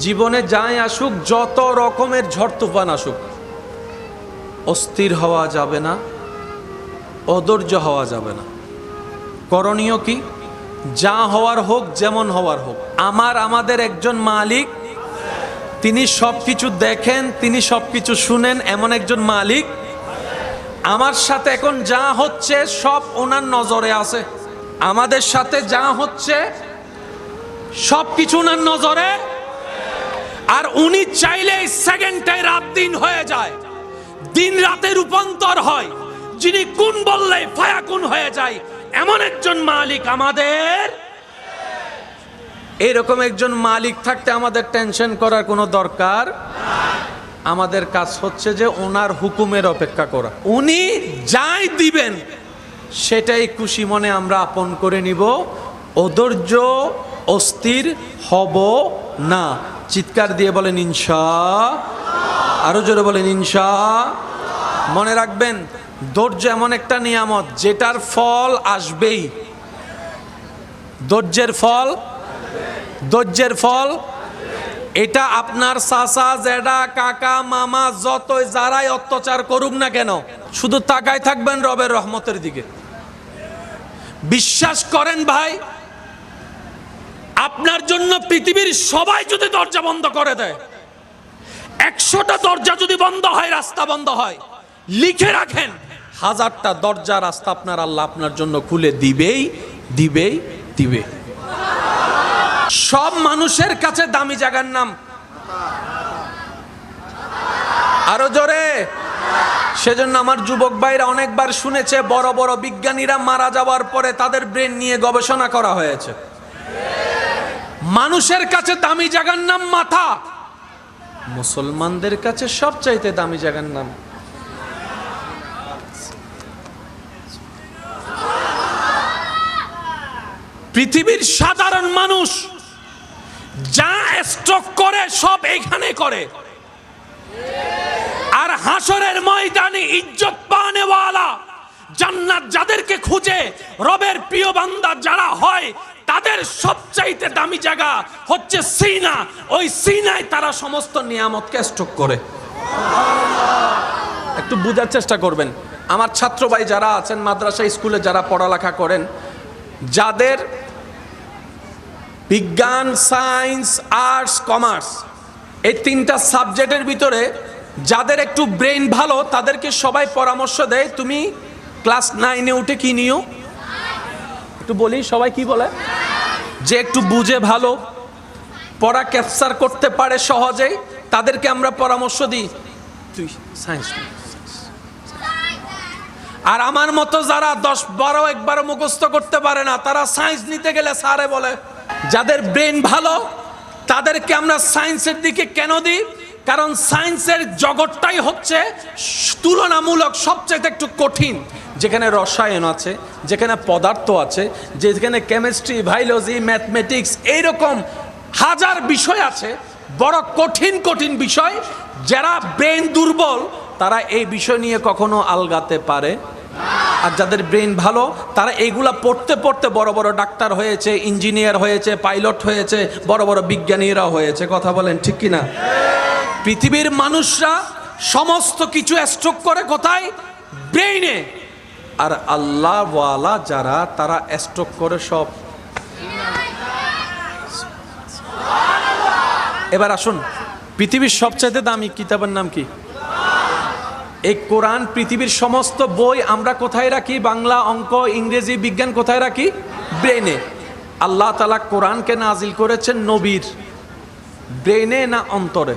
জীবনে যাই আসুক, যত রকমের ঝড় তুফান আসুক, অস্থির হওয়া যাবে না, অধৈর্য হওয়া যাবে না। করণীয় কি? যা হওয়ার হোক, যেমন হওয়ার হোক। আমার, আমাদের একজন মালিক, তিনি সব কিছু দেখেন, তিনি সব কিছু শুনেন, এমন একজন মালিক। আমার সাথে এখন যা হচ্ছে, সব ওনার নজরে আছে। আমাদের সাথে যা হচ্ছে সব কিছু ওনার নজরে। আর উনি চাইলে সেকেন্ডটায় রাত দিন হয়ে যায়। দিন রাতে রূপান্তর হয়। যিনি কোন বললে ফায়া কোন হয়ে যায়। এমন একজন মালিক আমাদের। এরকম একজন মালিক থাকতে আমাদের টেনশন করার কোনো দরকার আমাদের কাজ হচ্ছে যে ওনার হুকুমের অপেক্ষা করা। উনি যাই দিবেন, সেটাই খুশি মনে আমরা আপন করে নিব। অধৈর্য, অস্থির হব না। চিৎকার দিয়ে বলেন ইনশা, আরও জোরে বলেন ইনশা। মনে রাখবেন, ধৈর্য এমন একটা নিয়ামত, যেটার ফল আসবেই। ধৈর্যের ফল ধৈর্যের ফল, এটা আপনার চাচা জেডা কাকা, মামা, যতই যারাই অত্যাচার করুক না কেন, শুধু তাকায় থাকবেন রবের রহমতের দিকে। বিশ্বাস করেন ভাই আপনার জন্য পৃথিবীর সবাই যদি দরজা বন্ধ করে দেয়, একশোটা দরজা যদি বন্ধ হয়, রাস্তা বন্ধ হয়, লিখে রাখেন, হাজারটা দরজা রাস্তা আপনার আল্লাহ আপনার জন্য খুলে দিবেই দিবেই, দিবে। সব মানুষের কাছে দামি জায়গার নাম। আরও জোরে। সেজন্য আমার যুবক ভাইরা অনেকবার শুনেছে, বড় বড় বিজ্ঞানীরা মারা যাওয়ার পরে তাদের ব্রেন নিয়ে গবেষণা করা হয়েছে। মানুষের কাছে দামি জায়গার নাম মাথা। মুসলমানদের কাছে সব চাইতে দামি জায়গার নাম পৃথিবীর সাধারণ মানুষ যা স্ট্রোক করে, সব এইখানে করে। আর হাসরের ময়দানে ইজ্জত পানেওয়ালা জান্নাত যাদেরকে খুঁজে, রবের প্রিয় বান্দা যারা হয় তাদের সবচাইতে দামি জায়গা হচ্ছে সিনা। ওই সিনায় তারা সমস্ত নিয়ামতকে স্ট্রোক করে। একটু বোঝার চেষ্টা করবেন। আমার ছাত্র ভাই যারা আছেন, মাদ্রাসা স্কুলে যারা পড়ালেখা করেন, যাদের বিজ্ঞান, সায়েন্স, আর্টস, কমার্স, এই তিনটা সাবজেক্টের ভিতরে যাদের একটু ব্রেন ভালো, তাদেরকে সবাই পরামর্শ দেয়, তুমি ক্লাস নাইনে উঠে কি নিও? একটু বলি সবাই কি বলে? যে একটু বুঝে ভালো, পড়া ক্যাপচার করতে পারে সহজেই, তাদেরকে আমরা পরামর্শ দিই। তুই সায়েন্স আর আমার মতো যারা দশ বারো একবারও মুখস্থ করতে পারে না, তারা সায়েন্স নিতে গেলে স্যারে বলে, যাদের ব্রেন ভালো, তাদেরকে আমরা সায়েন্সের দিকে কেন দিই? কারণ সায়েন্সের জগৎটাই হচ্ছে তুলনামূলক সবচেয়ে একটু কঠিন। যেখানে রসায়ন আছে, যেখানে পদার্থ আছে, যেখানে কেমিস্ট্রি বায়োলজি ম্যাথমেটিক্স এইরকম হাজার বিষয় আছে, বড় কঠিন কঠিন বিষয়। যারা ব্রেন দুর্বল, তারা এই বিষয় নিয়ে কখনো আলগাতে পারে। আর যাদের ব্রেন ভালো, তারা এইগুলা পড়তে পড়তে বড় বড় ডাক্তার হয়েছে ইঞ্জিনিয়ার হয়েছে পাইলট হয়েছে, বড় বড় বিজ্ঞানীরা হয়েছে। কথা বলেন ঠিক কি না পৃথিবীর মানুষরা সমস্ত কিছু স্ট্রোক করে কোথায়? ব্রেইনে আর আল্লাহওয়ালা যারা, তারা স্ট্রোক করে সব। এবার আসুন, পৃথিবীর সবচাইতে দামি কিতাবের নাম কি? এই কোরআন পৃথিবীর সমস্ত বই আমরা কোথায় রাখি? বাংলা অঙ্ক, ইংরেজি বিজ্ঞান কোথায় রাখি? ব্রেনে আল্লাহ তালা কোরআনকে নাজিল করেছেন নবীর। ব্রেনে না অন্তরে?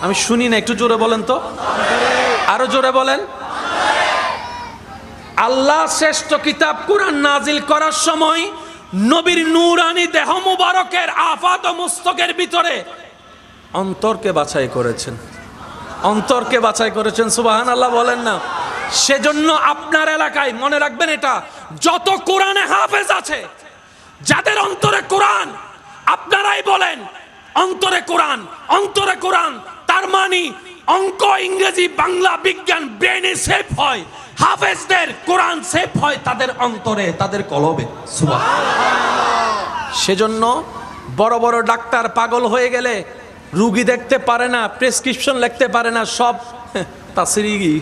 আমি শুনি না, একটু জোরে বলেন তো। আরও জোরে বলেন। আল্লাহ শ্রেষ্ঠ কিতাব কোরআন নাজিল করার সময় নবীর নূরানি দেহ মুবারকের আফাত মুস্তকের ভিতরে অন্তরকে বাছাই করেছেন। অন্তরকে বাছাই করেছেন সুবাহান আল্লাহ বলেন না। সেজন্য আপনার এলাকায়, মনে রাখবেন এটা, যত কোরআনে হাফেজ আছে, যাদের অন্তরে কোরআন, আপনারাই বলেন, অন্তরে কোরআন অন্তরে কোরআন, তার মানে অঙ্ক, ইংরেজি, বাংলা, বিজ্ঞান ব্রেনে সেফ হয়। হাফেজদের কোরআন সেফ হয় তাদের অন্তরে, তাদের কলবে। সেজন্য বড় বড় ডাক্তার পাগল হয়ে গেলে রুগী দেখতে পারে না প্রেসক্রিপশন লিখতে পারে না, সব তাসিরিগি।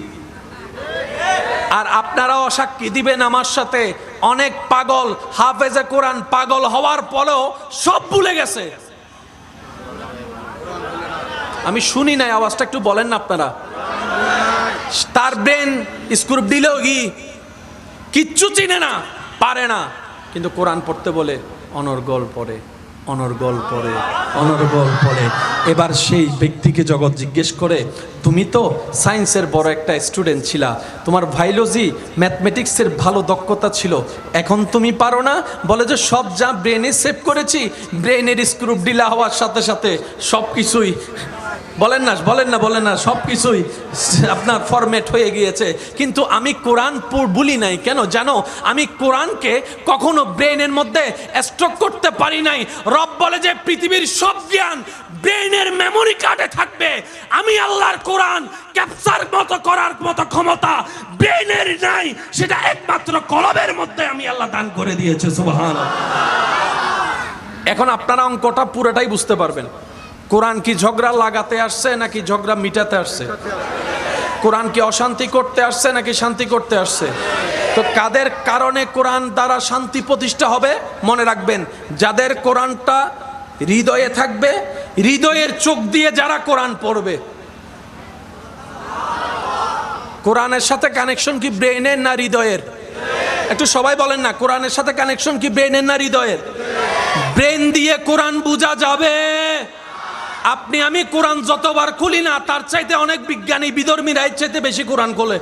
আর আপনারাও সাক্ষী দিবেন আমার সাথে, অনেক পাগল, হাফেজে কোরআন পাগল হওয়ার পরেও সব ভুলে গেছে। আমি শুনি নাই, আওয়াজটা একটু বলেন না আপনারা। তার ব্রেন স্ক্রুপ দিলেও কি? কিচ্ছু চিনে না, পারে না। কিন্তু কোরআন পড়তে বলে অনর্গল পড়ে অনর্গল পড়ে অনর্গল পড়ে। এবার সেই ব্যক্তিকে জগৎ জিজ্ঞেস করে, তুমি তো সায়েন্সের বড় একটা স্টুডেন্ট ছিলা। তোমার ভাইলজি ম্যাথমেটিক্সের ভালো দক্ষতা ছিল। এখন তুমি পারো না? বলে যে, সব যা ব্রেনে সেভ করেছি, ব্রেনের স্ক্রুপ ডিলা হওয়ার সাথে সাথে সব কিছুই বলেন না বলেন না বলেন না সব কিছুই আপনার ফরম্যাট হয়ে গিয়েছে। কিন্তু আমি কোরআন বলি নাই। কেন? জানো, আমি কোরআনকে কখনো ব্রেনের মধ্যে স্ট্রোক করতে পারি নাই। রব বলে যে পৃথিবীর সব জ্ঞান ব্রেনের মেমোরি কার্ডে থাকবে। আমি আল্লাহর কোরআন ক্যাপচার মতো করার মতো ক্ষমতা ব্রেনের নাই। সেটা একমাত্র কলবের মধ্যে আমি আল্লাহ দান করে দিয়েছে সুবহান এখন আপনারা অঙ্কটা পুরোটাই বুঝতে পারবেন। কোরআন কি ঝগড়া লাগাতে আসছে নাকি ঝগড়া মিটাতে আসছে? কোরআন কি অশান্তি করতে আসছে নাকি শান্তি করতে আসছে? তো কাদের কারণে কোরআন দ্বারা শান্তি প্রতিষ্ঠা হবে? মনে রাখবেন, যাদের কোরআনটা হৃদয়ে থাকবে, হৃদয়ের চোখ দিয়ে যারা কোরআন পড়বে। কোরআনের সাথে কানেকশন কি ব্রেনের না হৃদয়ের? একটু সবাই বলেন না, কোরআনের সাথে কানেকশন কি ব্রেনের না হৃদয়ের? ব্রেন দিয়ে কোরআন বোঝা যাবে। আপনি, আমি কোরআন যতবার খুলি না, তার চাইতে অনেক বিজ্ঞানী বিধর্মীরা এর চাইতে বেশি কোরআন খোলে।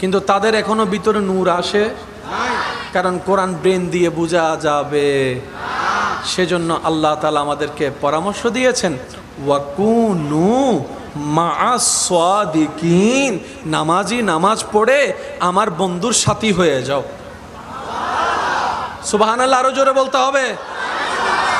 কিন্তু তাদের এখনও ভিতরে নূর আসে। কারণ কোরআন ব্রেন দিয়ে বোঝা যাবে। সেজন্য আল্লাহ তালা আমাদেরকে পরামর্শ দিয়েছেন, ওয়াকুনু মাআসাদিকিন নামাজি নামাজ পড়ে আমার বন্ধুর সাথী হয়ে যাও। সুবহানাল্লাহ, আরও জোরে বলতে হবে।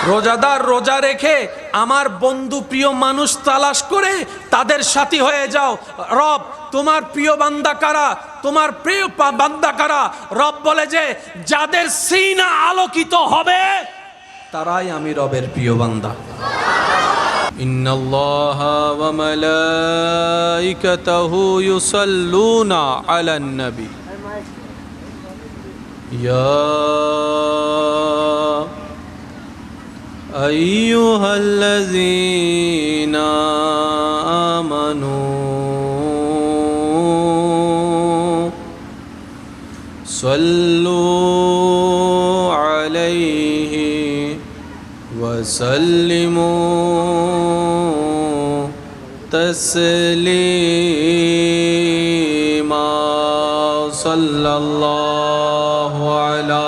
রোজাদার রোজা রেখে আমার বন্ধু প্রিয় মানুষ তালাশ করে তাদের সাথী হয়ে যাও রব তোমার প্রিয় বান্দা কারা তোমার প্রিয় পা- বান্দা কারা রব বলে যে যাদের সিনা আলোকিত হবে তারাই আমি রবের প্রিয় বান্দা إن الله وملائكته يصلون على النبي يا أيها الذين آمنوا صلوا عليه وسلموا تسليما. صلى الله على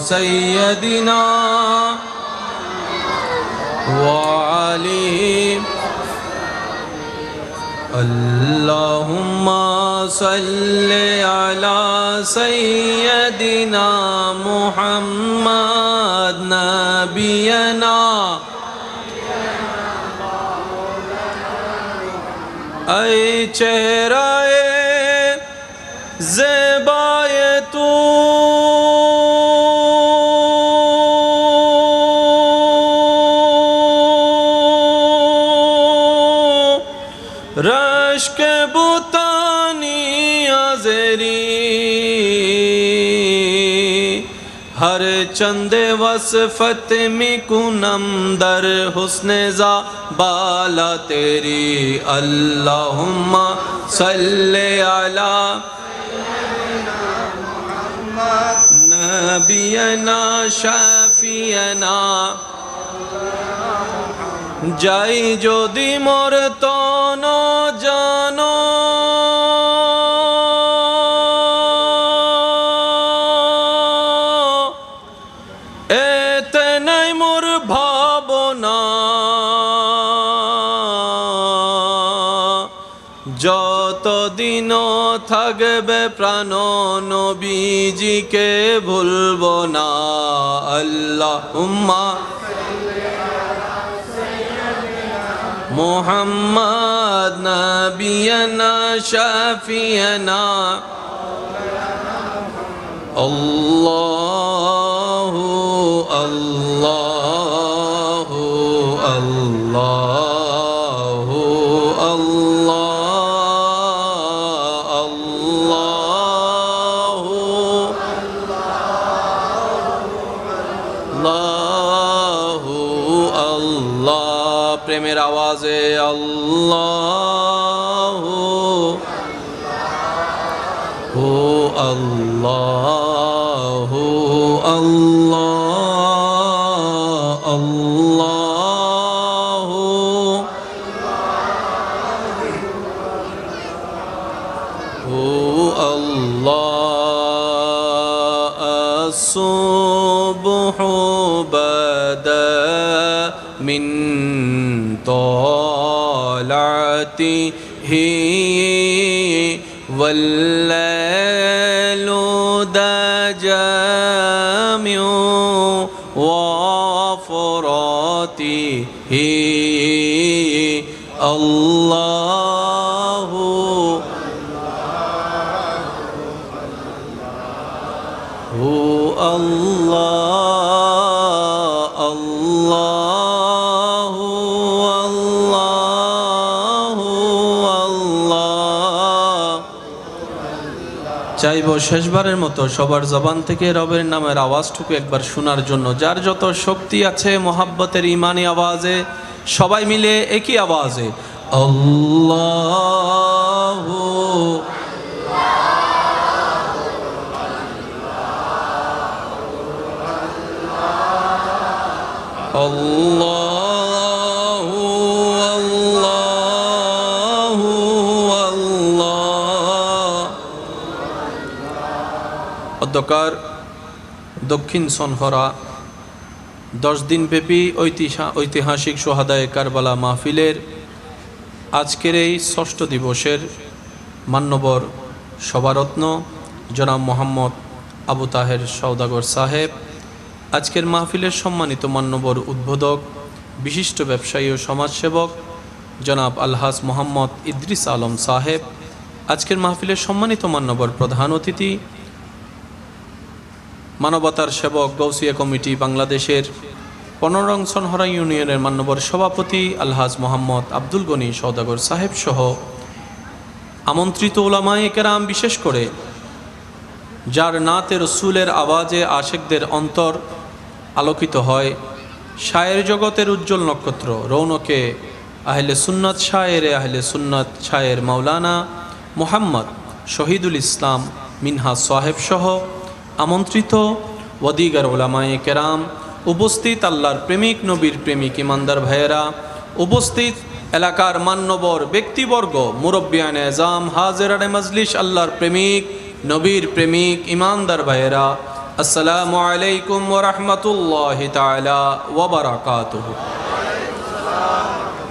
سيدنا وعلي اللهم صل على سيدنا محمد نبينا. ای چهرة رشک بوتانی آزری، ہر چند وصفت میں کنم در حسن زا بالا تیری اللہم صلی علی نبینا شفینا যাই جو مور تو যতদিন থাকবে প্রাণ নবীজিকে ভুলব না আল্লাহ উম্মা মোহাম্মদ নবিয়না শফিয়না। অল্লাহ অল্লাহ আল্লাহ। الله الله الله. هو الله الصبح بدأ من طالعته والليل دا جامع চাইব শেষবারের মতো সবার জবান থেকে রবের নামের আওয়াজটুকু একবার শোনার জন্য। যার যত শক্তি আছে, মোহাব্বতের ইমানি আওয়াজে, সবাই মিলে একই আওয়াজে, আল্লাহ অধ্যকার দক্ষিণ সনহরা, দশ দিনব্যাপী ঐতিহা- ঐতিহাসিক সোহাদায় কারবালা মাহফিলের আজকের এই ষষ্ঠ দিবসের মান্যবর সভারত্ন জনাব মোহাম্মদ আবু তাহের সৌদাগর সাহেব। আজকের মাহফিলের সম্মানিত মান্যবর উদ্বোধক, বিশিষ্ট ব্যবসায়ী ও সমাজসেবক জনাব আলহাস মোহাম্মদ ইদ্রিস আলম সাহেব। আজকের মাহফিলের সম্মানিত মান্যবর প্রধান অতিথি মানবতার সেবক গৌসিয়া কমিটি বাংলাদেশের পনেরং সনহরা ইউনিয়নের মান্যবর সভাপতি আলহাজ মোহাম্মদ আব্দুল গনি সৌদাগর সাহেব সহ আমন্ত্রিত ওলামায়ে কেরাম বিশেষ করে, যার নাতে রসুলের আওয়াজে আশেকদের অন্তর আলোকিত হয় শায়ের জগতের উজ্জ্বল নক্ষত্র। রৌনকে আহলে সুন্নত শায়েরে আহলে সুন্নত শায়ের মাওলানা মোহাম্মদ শহীদুল ইসলাম মিনহা সাহেব সহ আমন্ত্রিত ওদিগার ওলামায়ে কেরাম, উপস্থিত আল্লাহর প্রেমিক নবীর প্রেমিক ইমানদার ভাইয়েরা, উপস্থিত এলাকার মান্যবর ব্যক্তিবর্গ মুরব্বিয়ান এজাম, হাজের মজলিস আল্লাহর প্রেমিক, নবীর প্রেমিক ইমানদার ভাইয়েরা, আসসালামু আলাইকুম ওরহমতুল্লাহ তালা ওবরাকাতুহু